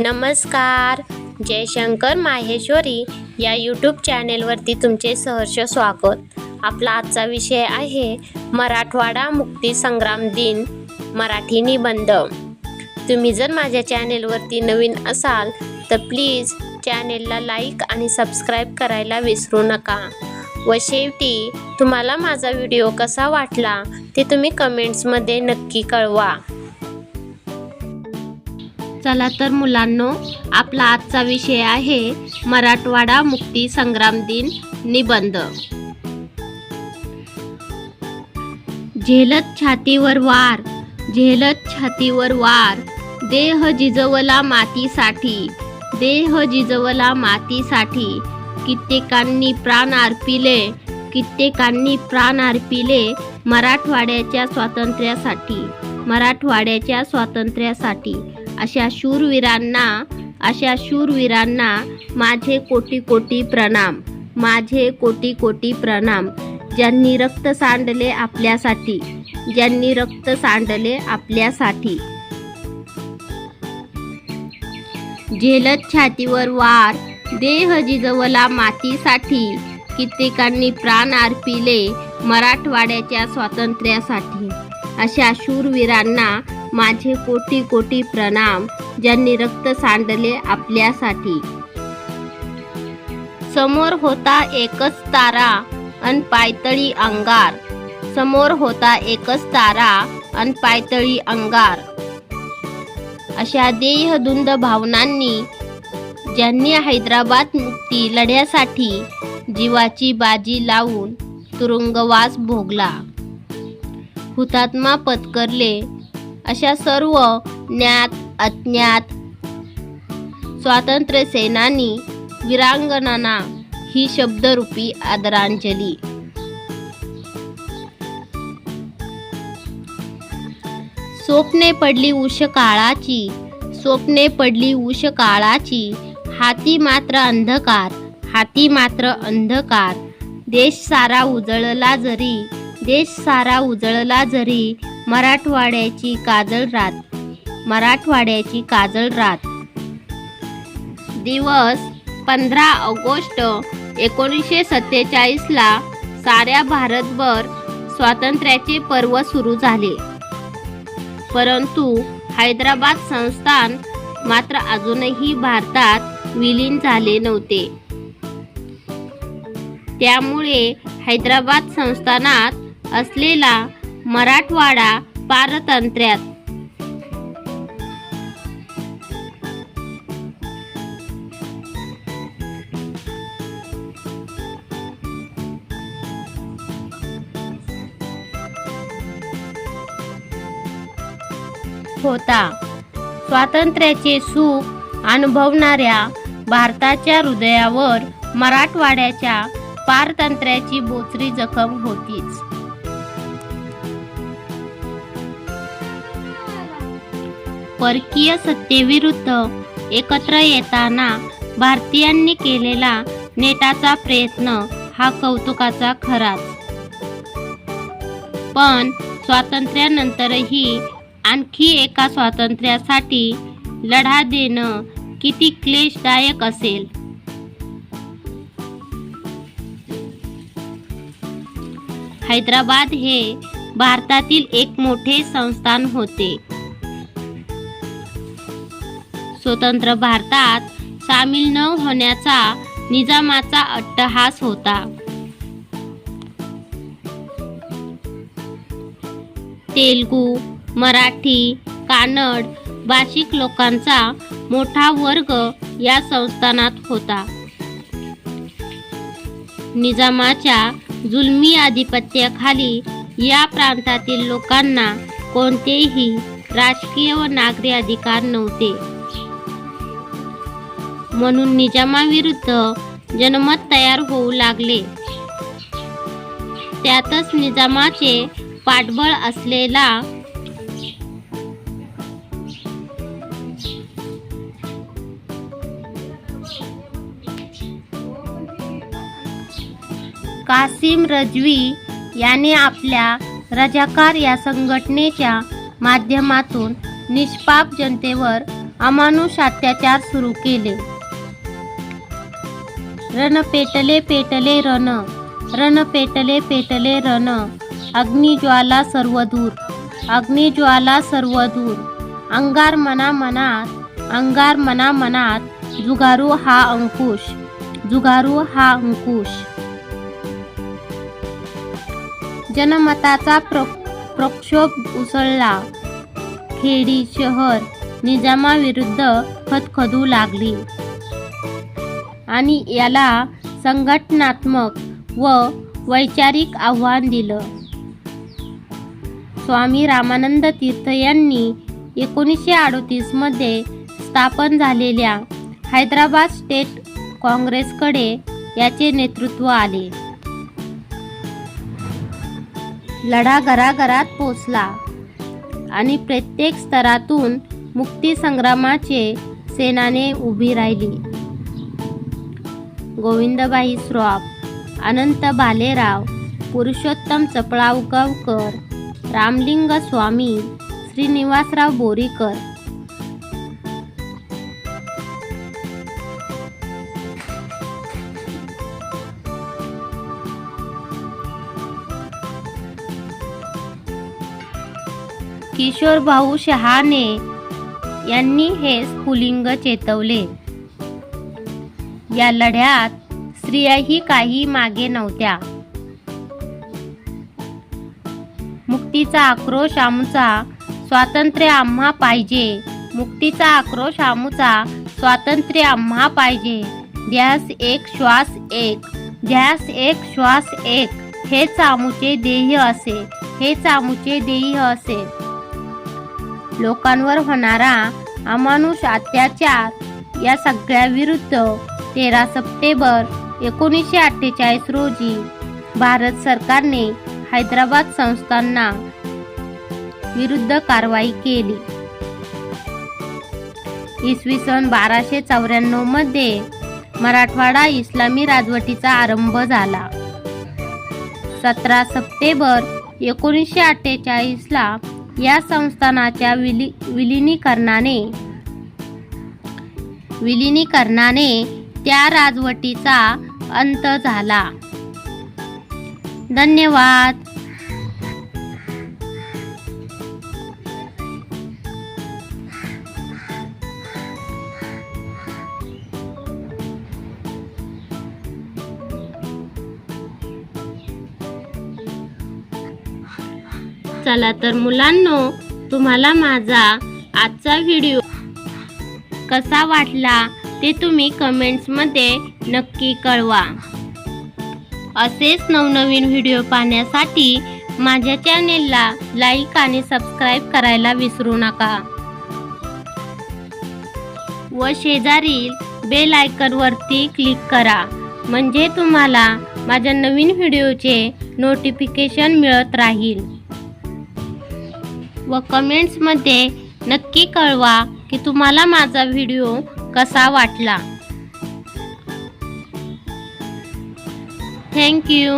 नमस्कार. जयशंकर माहेश्वरी या यूट्यूब चॅनेलवरती तुमचे सहर्ष स्वागत. आपला आजचा विषय आहे मराठवाडा मुक्ती संग्राम दिन मराठी निबंध तुम्ही जर माझ्या चॅनेलवरती नवीन असाल तर प्लीज चॅनेलला लाईक आणि सबस्क्राईब करायला विसरू नका. व शेवटी तुम्हाला माझा व्हिडिओ कसा वाटला ते तुम्ही कमेंट्समध्ये नक्की कळवा. चला तर मुलांनो आपला आजचा विषय आहे मराठवाडा मुक्ती संग्राम दिन निबंध. झेलत छातीवर वार झेलत छातीवर वार देह जिजवला मातीसाठी देह जिजवला मातीसाठी कित्येकांनी प्राण अर्पिले कित्येकांनी प्राण अर्पिले मराठवाड्याच्या स्वातंत्र्यासाठी मराठवाड्याच्या स्वातंत्र्यासाठी. अशा शूरवीरांना अशा शूरवीरांना माझे कोटी कोटी प्रणाम माझे कोटी कोटी प्रणाम. ज्यांनी रक्त सांडले आपल्यासाठी ज्यांनी रक्त सांडले आपल्यासाठी. झेलत छातीवर वार देह जिजवला मातीसाठी कित्येकांनी प्राण अर्पिले मराठवाड्याच्या स्वातंत्र्यासाठी. अशा शूरवीरांना माझे कोटी कोटी प्रणाम. ज्यांनी रक्त सांडले आपल्यासाठी. समोर होता एकच तारा अन पायतळी अंगार. समोर होता एकच तारा अन पायतळी अंगार. अशा देहधुंद भावनांनी ज्यांनी हैदराबाद मुक्ती लढ्यासाठी जीवाची बाजी लावून तुरुंगवास भोगला. हुतात्मा पत्करले अशा सर्व ज्ञात अज्ञात स्वातंत्र्य सेनानी वीरांगणांना ही शब्दरूपी आदरांजली. स्वप्ने पडली उष काळाची स्वप्ने पडली उष काळाची हाती मात्र अंधकार हाती मात्र अंधकार. देश सारा उजळला जरी देश सारा उजळला जरी मराठवाड्याची काजळ रात. मराठवाड्याची काजळ रात. दिवस पंधरा ऑगस्ट एकोणीसशे सत्तेचाळीसला साऱ्या भारतभर स्वातंत्र्याचे पर्व सुरू झाले. परंतु हैदराबाद संस्थान मात्र अजूनही भारतात विलीन झाले नव्हते. त्यामुळे हैदराबाद संस्थानात असलेला मराठवाडा पारतंत्र्यात. होता. स्वातंत्र्याचे सुख अनुभवणाऱ्या भारताच्या हृदयावर मराठवाड्याच्या पारतंत्र्याची बोचरी जखम होतीच. परकीय सत्तेविरुद्ध एकत्र येताना भारतीयांनी केलेला नेटाचा प्रयत्न हा कौतुकाचा खराच. पण स्वातंत्र्यानंतरही आणखी एका स्वातंत्र्यासाठी लढा देणं किती क्लेशदायक असेल? हैदराबाद हे भारतातील एक मोठे संस्थान होते. स्वतंत्र भारतात सामील न होण्याचा निजामाचा अट्टहास होता. तेलगू मराठी कानड भाषिक लोकांचा मोठा वर्ग या संस्थानात होता. निजामाच्या जुलमी आधिपत्याखाली या प्रांतातील लोकांना कोणतेही राजकीय व नागरी अधिकार नव्हते. म्हणून निजामाविरुद्ध जनमत तयार होऊ लागले. त्यातच निजामाचे पाठबळ असलेला कासिम रजवी याने आपल्या रजाकार या संघटनेच्या माध्यमातून निष्पाप जनतेवर अमानुष अत्याचार सुरू केले. रण पेटले पेटले रण. रण पेटले पेटले रण. अग्निज्वाला सर्वदूर. अग्निज्वाला सर्वदूर. अंगार मना मनात अंगार मना मनात जुगारू हा अंकुश. जुगारू हा अंकुश. जनमताचा प्र प्रक्षोभ उसळला. खेडी शहर निजामाविरुद्ध खदखदू लागली. आणि याला संघटनात्मक व वैचारिक आव्हान दिलं. स्वामी रामानंद तीर्थ यांनी एकोणीसशे अडोतीसमध्ये स्थापन झालेल्या हैदराबाद स्टेट काँग्रेसकडे याचे नेतृत्व आले. लढा घराघरात पोचला आणि प्रत्येक स्तरातून मुक्तीसंग्रामाचे सेनाने उभी राहिली. गोविंदबाई श्रॉफ अनंत भालेराव पुरुषोत्तम चपळावगावकर रामलिंग स्वामी श्रीनिवासराव बोरीकर. किशोर भाऊ शहाणे यांनी हे स्फुलिंग चेतवले. या लढ्यात स्त्रियाही काही मागे नव्हत्या. मुक्तीचा आक्रोश आमचा स्वातंत्र्य आम्हा पाहिजे. मुक्तीचा आक्रोश आमचा स्वातंत्र्य आम्हा पाहिजे. ध्यास एक श्वास एक. ध्यास एक श्वास एक. हेच आमुचे ध्येय असे. हेच आमुचे ध्येय असे. लोकांवर होणारा अमानुष अत्याचार या सगळ्या विरुद्ध तेरा सप्टेंबर एकोणीसशे अठ्ठेचाळीस रोजी भारत सरकारने हैदराबाद संस्थांना विरुद्ध कारवाई केली. इसवी सन बाराशे चौऱ्याण्णवमध्ये मराठवाडा इस्लामी राजवटीचा आरंभ झाला. सतरा सप्टेंबर एकोणीसशे अठ्ठेचाळीसला या संस्थानाच्या विली विलिनीकरणाने विलिनीकरणाने त्या राजवटीचा अंत झाला. धन्यवाद. चला तर मुलांनो तुम्हाला माझा आजचा व्हिडिओ कसा वाटला? ते तुम्ही कमेंट्समध्ये नक्की कळवा. असेच नवनवीन व्हिडिओ पाहण्यासाठी माझ्या चॅनेलला लाईक आणि सबस्क्राईब करायला विसरू नका. व शेजारील बेल आयकनवरती क्लिक करा म्हणजे तुम्हाला माझ्या नवीन व्हिडिओचे नोटिफिकेशन मिळत राहील. व कमेंट्समध्ये नक्की कळवा की तुम्हाला माझा व्हिडिओ कसा वाटला? थँक्यू